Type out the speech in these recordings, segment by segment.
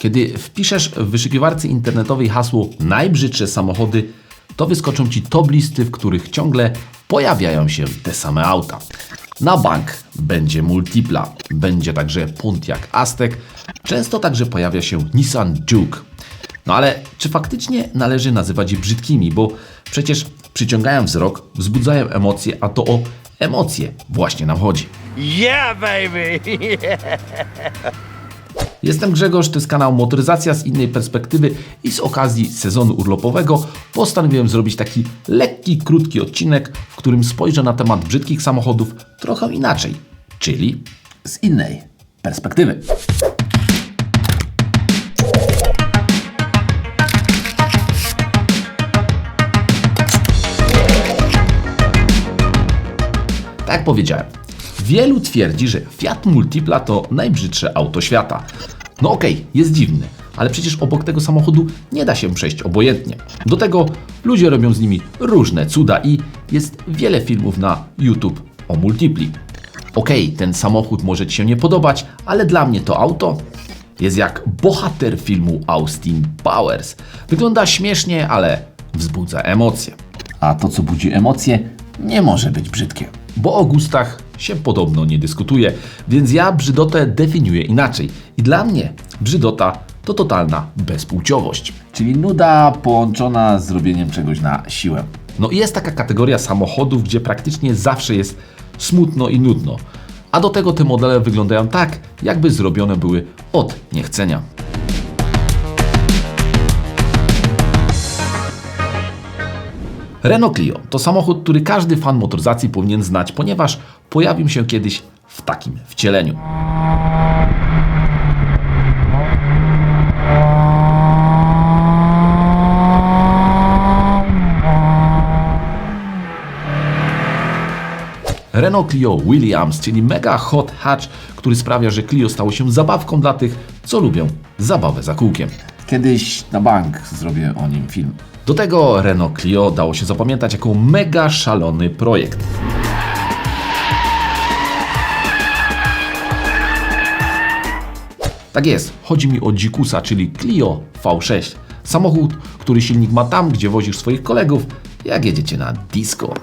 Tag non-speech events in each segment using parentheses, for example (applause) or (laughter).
Kiedy wpiszesz w wyszukiwarce internetowej hasło najbrzydsze samochody, to wyskoczą Ci top listy, w których ciągle pojawiają się te same auta. Na bank będzie Multipla, będzie także Pontiac Aztek, często także pojawia się Nissan Juke. No ale czy faktycznie należy nazywać je brzydkimi, bo przecież przyciągają wzrok, wzbudzają emocje, a to o emocje właśnie nam chodzi. Yeah, baby! (laughs) Jestem Grzegorz, to jest kanał Motoryzacja z innej perspektywy i z okazji sezonu urlopowego postanowiłem zrobić taki lekki, krótki odcinek, w którym spojrzę na temat brzydkich samochodów trochę inaczej, czyli z innej perspektywy. Tak powiedziałem, wielu twierdzi, że Fiat Multipla to najbrzydsze auto świata. No okej, jest dziwny, ale przecież obok tego samochodu nie da się przejść obojętnie. Do tego ludzie robią z nimi różne cuda i jest wiele filmów na YouTube o Multipli. Okej, ten samochód może Ci się nie podobać, ale dla mnie to auto jest jak bohater filmu Austin Powers. Wygląda śmiesznie, ale wzbudza emocje. A to, co budzi emocje, nie może być brzydkie. Bo o gustach się podobno nie dyskutuje, więc ja brzydotę definiuję inaczej. I dla mnie brzydota to totalna bezpłciowość. Czyli nuda połączona z robieniem czegoś na siłę. No i jest taka kategoria samochodów, gdzie praktycznie zawsze jest smutno i nudno. A do tego te modele wyglądają tak, jakby zrobione były od niechcenia. Renault Clio to samochód, który każdy fan motoryzacji powinien znać, ponieważ pojawił się kiedyś w takim wcieleniu. Renault Clio Williams, czyli mega hot hatch, który sprawia, że Clio stało się zabawką dla tych, co lubią zabawę za kółkiem. Kiedyś na bank zrobię o nim film. Do tego Renault Clio dało się zapamiętać jako mega szalony projekt. Tak jest, chodzi mi o Dzikusa, czyli Clio V6. Samochód, który silnik ma tam, gdzie wozisz swoich kolegów, jak jedziecie na disco.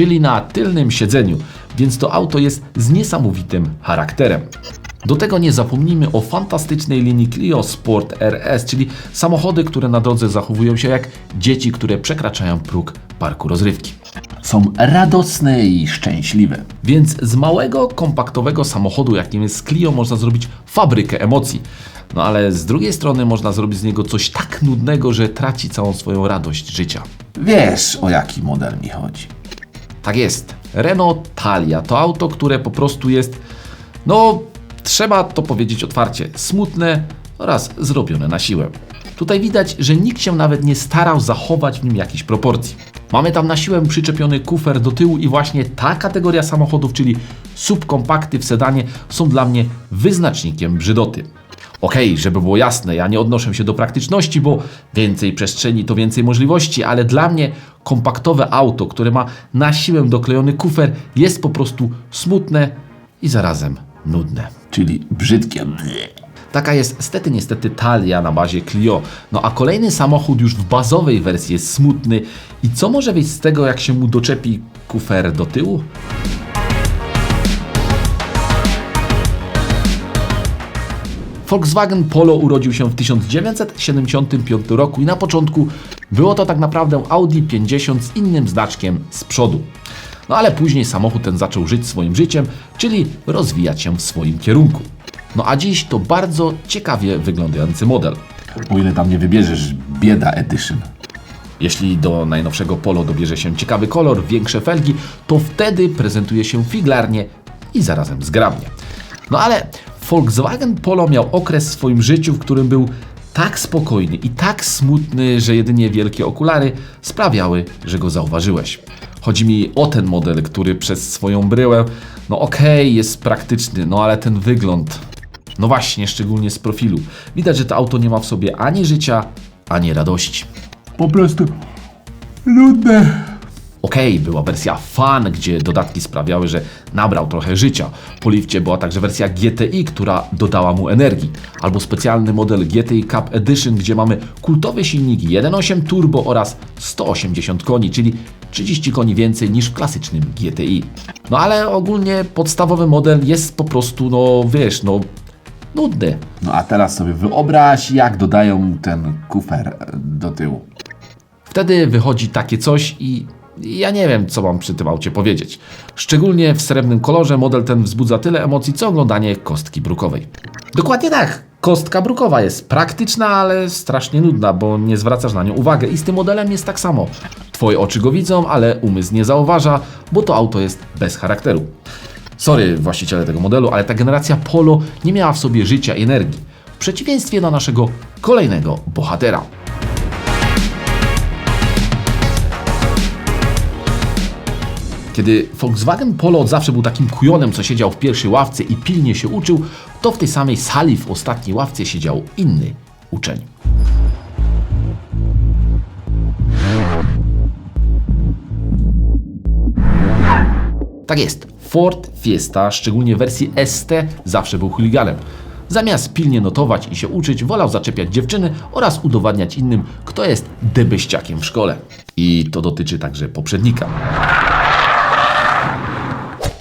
czyli na tylnym siedzeniu, więc to auto jest z niesamowitym charakterem. Do tego nie zapomnijmy o fantastycznej linii Clio Sport RS, czyli samochody, które na drodze zachowują się jak dzieci, które przekraczają próg parku rozrywki. Są radosne i szczęśliwe. Więc z małego, kompaktowego samochodu, jakim jest Clio, można zrobić fabrykę emocji. No ale z drugiej strony można zrobić z niego coś tak nudnego, że traci całą swoją radość życia. Wiesz, o jaki model mi chodzi. Tak jest. Renault Talia to auto, które po prostu jest, no, trzeba to powiedzieć otwarcie, smutne oraz zrobione na siłę. Tutaj widać, że nikt się nawet nie starał zachować w nim jakichś proporcji. Mamy tam na siłę przyczepiony kufer do tyłu i właśnie ta kategoria samochodów, czyli subkompakty w sedanie, są dla mnie wyznacznikiem brzydoty. Okej, żeby było jasne, ja nie odnoszę się do praktyczności, bo więcej przestrzeni to więcej możliwości, ale dla mnie kompaktowe auto, które ma na siłę doklejony kufer, jest po prostu smutne i zarazem nudne. Czyli brzydkie. Taka jest stety niestety talia na bazie Clio. No a kolejny samochód już w bazowej wersji jest smutny. I co może wyjść z tego, jak się mu doczepi kufer do tyłu? Volkswagen Polo urodził się w 1975 roku i na początku było to tak naprawdę Audi 50 z innym znaczkiem z przodu. No ale później samochód ten zaczął żyć swoim życiem, czyli rozwijać się w swoim kierunku. No a dziś to bardzo ciekawie wyglądający model. O ile tam nie wybierzesz bieda edition. Jeśli do najnowszego Polo dobierze się ciekawy kolor, większe felgi, to wtedy prezentuje się figlarnie i zarazem zgrabnie. No ale Volkswagen Polo miał okres w swoim życiu, w którym był tak spokojny i tak smutny, że jedynie wielkie okulary sprawiały, że go zauważyłeś. Chodzi mi o ten model, który przez swoją bryłę, no okej, jest praktyczny, no ale ten wygląd, no właśnie, szczególnie z profilu. Widać, że to auto nie ma w sobie ani życia, ani radości. Po prostu nudne. Okej, była wersja Fan, gdzie dodatki sprawiały, że nabrał trochę życia. Po lifcie była także wersja GTI, która dodała mu energii. Albo specjalny model GTI Cup Edition, gdzie mamy kultowe silniki 1.8 turbo oraz 180 koni, czyli 30 koni więcej niż w klasycznym GTI. No ale ogólnie podstawowy model jest po prostu, no wiesz, no nudny. No a teraz sobie wyobraź, jak dodają ten kufer e, do tyłu. Wtedy wychodzi takie coś i ja nie wiem, co mam przy tym aucie powiedzieć. Szczególnie w srebrnym kolorze model ten wzbudza tyle emocji, co oglądanie kostki brukowej. Dokładnie tak. Kostka brukowa jest praktyczna, ale strasznie nudna, bo nie zwracasz na nią uwagę. I z tym modelem jest tak samo. Twoje oczy go widzą, ale umysł nie zauważa, bo to auto jest bez charakteru. Sorry, właściciele tego modelu, ale ta generacja Polo nie miała w sobie życia i energii. W przeciwieństwie do naszego kolejnego bohatera. Kiedy Volkswagen Polo od zawsze był takim kujonem, co siedział w pierwszej ławce i pilnie się uczył, to w tej samej sali w ostatniej ławce siedział inny uczeń. Tak jest, Ford Fiesta, szczególnie w wersji ST, zawsze był chuliganem. Zamiast pilnie notować i się uczyć, wolał zaczepiać dziewczyny oraz udowadniać innym, kto jest debeściakiem w szkole. I to dotyczy także poprzednika.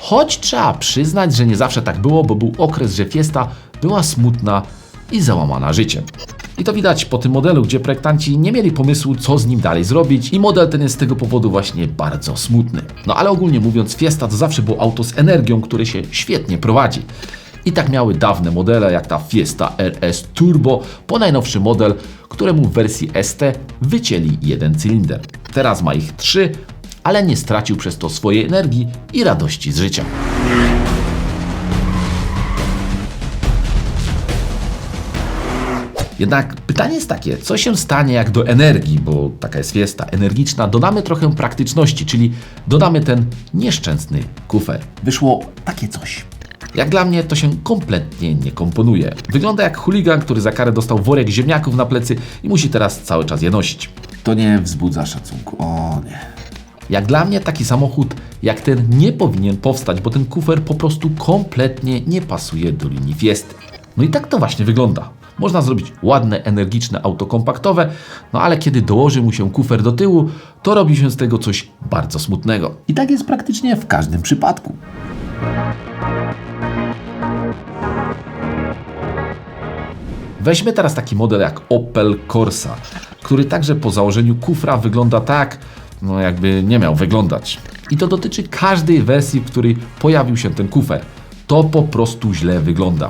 Choć trzeba przyznać, że nie zawsze tak było, bo był okres, że Fiesta była smutna i załamana życiem. I to widać po tym modelu, gdzie projektanci nie mieli pomysłu, co z nim dalej zrobić i model ten jest z tego powodu właśnie bardzo smutny. No ale ogólnie mówiąc, Fiesta to zawsze było auto z energią, które się świetnie prowadzi. I tak miały dawne modele, jak ta Fiesta RS Turbo, po najnowszy model, któremu w wersji ST wycięli jeden cylinder. Teraz ma ich trzy, ale nie stracił przez to swojej energii i radości z życia. Jednak pytanie jest takie, co się stanie jak do energii, bo taka jest fiesta energiczna, dodamy trochę praktyczności, czyli dodamy ten nieszczęsny kufer. Wyszło takie coś. Jak dla mnie to się kompletnie nie komponuje. Wygląda jak chuligan, który za karę dostał worek ziemniaków na plecy i musi teraz cały czas je nosić. To nie wzbudza szacunku. O nie. Jak dla mnie taki samochód jak ten nie powinien powstać, bo ten kufer po prostu kompletnie nie pasuje do linii Fiesty. No i tak to właśnie wygląda. Można zrobić ładne, energiczne auto kompaktowe, no ale kiedy dołoży mu się kufer do tyłu, to robi się z tego coś bardzo smutnego. I tak jest praktycznie w każdym przypadku. Weźmy teraz taki model jak Opel Corsa, który także po założeniu kufra wygląda tak, no jakby nie miał wyglądać. I to dotyczy każdej wersji, w której pojawił się ten kufer. To po prostu źle wygląda.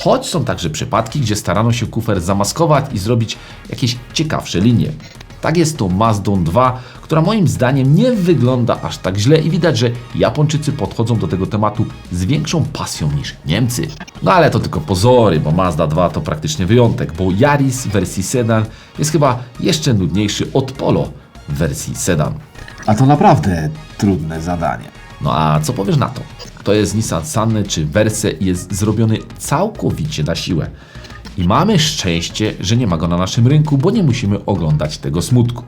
Choć są także przypadki, gdzie starano się kufer zamaskować i zrobić jakieś ciekawsze linie. Tak jest to Mazdą 2, która moim zdaniem nie wygląda aż tak źle i widać, że Japończycy podchodzą do tego tematu z większą pasją niż Niemcy. No ale to tylko pozory, bo Mazda 2 to praktycznie wyjątek, bo Yaris wersji sedan jest chyba jeszcze nudniejszy od Polo w wersji sedan. A to naprawdę trudne zadanie. No a co powiesz na to? To jest Nissan Sunny czy Verse i jest zrobiony całkowicie na siłę. I mamy szczęście, że nie ma go na naszym rynku, bo nie musimy oglądać tego smutku.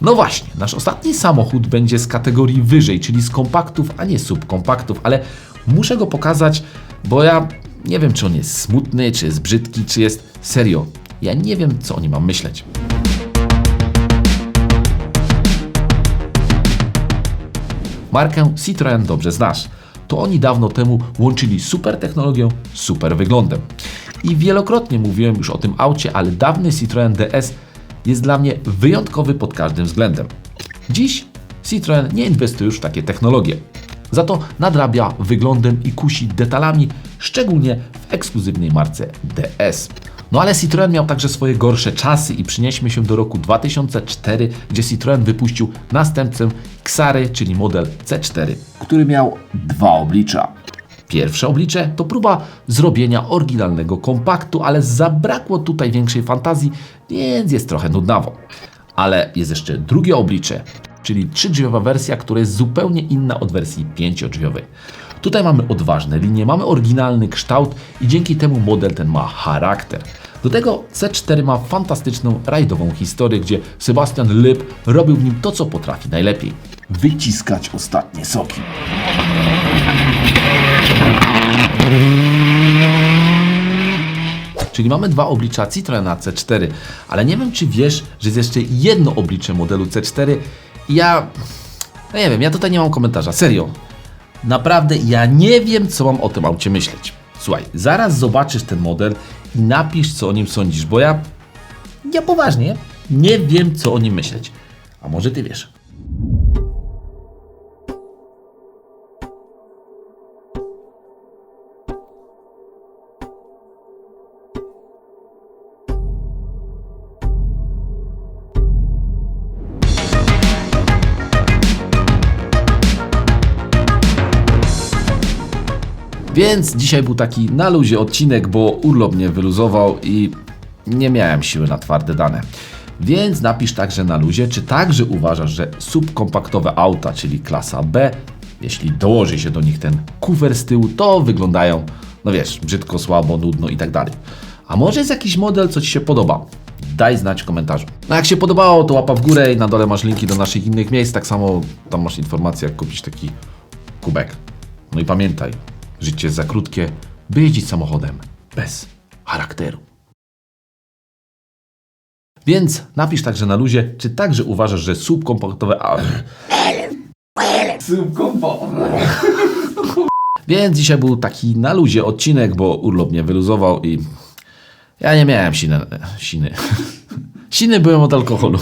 No właśnie, nasz ostatni samochód będzie z kategorii wyżej, czyli z kompaktów, a nie subkompaktów, ale muszę go pokazać, bo ja nie wiem, czy on jest smutny, czy jest brzydki, czy jest serio. Ja nie wiem, co o nim mam myśleć. Markę Citroën dobrze znasz. To oni dawno temu łączyli super technologię z super wyglądem. I wielokrotnie mówiłem już o tym aucie, ale dawny Citroën DS jest dla mnie wyjątkowy pod każdym względem. Dziś Citroën nie inwestuje już w takie technologie. Za to nadrabia wyglądem i kusi detalami, szczególnie w ekskluzywnej marce DS. No ale Citroën miał także swoje gorsze czasy i przynieśmy się do roku 2004, gdzie Citroën wypuścił następcę Xary, czyli model C4. Który miał dwa oblicza. Pierwsze oblicze to próba zrobienia oryginalnego kompaktu, ale zabrakło tutaj większej fantazji, więc jest trochę nudnawo. Ale jest jeszcze drugie oblicze, czyli trzydrzwiowa wersja, która jest zupełnie inna od wersji pięciodrzwiowej. Tutaj mamy odważne linie, mamy oryginalny kształt i dzięki temu model ten ma charakter. Do tego C4 ma fantastyczną rajdową historię, gdzie Sebastian Lyb robił w nim to, co potrafi najlepiej. Wyciskać ostatnie soki. Czyli mamy dwa oblicza Citroena C4, ale nie wiem, czy wiesz, że jest jeszcze jedno oblicze modelu C4 i ja... No nie wiem, ja tutaj nie mam komentarza, serio. Naprawdę, ja nie wiem, co mam o tym aucie myśleć. Słuchaj, zaraz zobaczysz ten model i napisz, co o nim sądzisz, bo ja... Ja poważnie nie wiem, co o nim myśleć. A może ty wiesz? Więc dzisiaj był taki na luzie odcinek, bo urlop mnie wyluzował i nie miałem siły na twarde dane. Więc napisz także na luzie, czy także uważasz, że subkompaktowe auta, czyli klasa B, jeśli dołoży się do nich ten kufer z tyłu, to wyglądają, no wiesz, brzydko, słabo, nudno i tak dalej. A może jest jakiś model, co Ci się podoba? Daj znać w komentarzu. No jak się podobało, to łapa w górę i na dole masz linki do naszych innych miejsc. Tak samo tam masz informację, jak kupić taki kubek. No i pamiętaj, życie jest za krótkie, by jeździć samochodem bez charakteru. Więc napisz także na luzie, czy także uważasz, że subkompaktowe... a- Więc dzisiaj był taki na luzie odcinek, bo urlop mnie wyluzował i ja nie miałem siny. Siny. Siny byłem od alkoholu.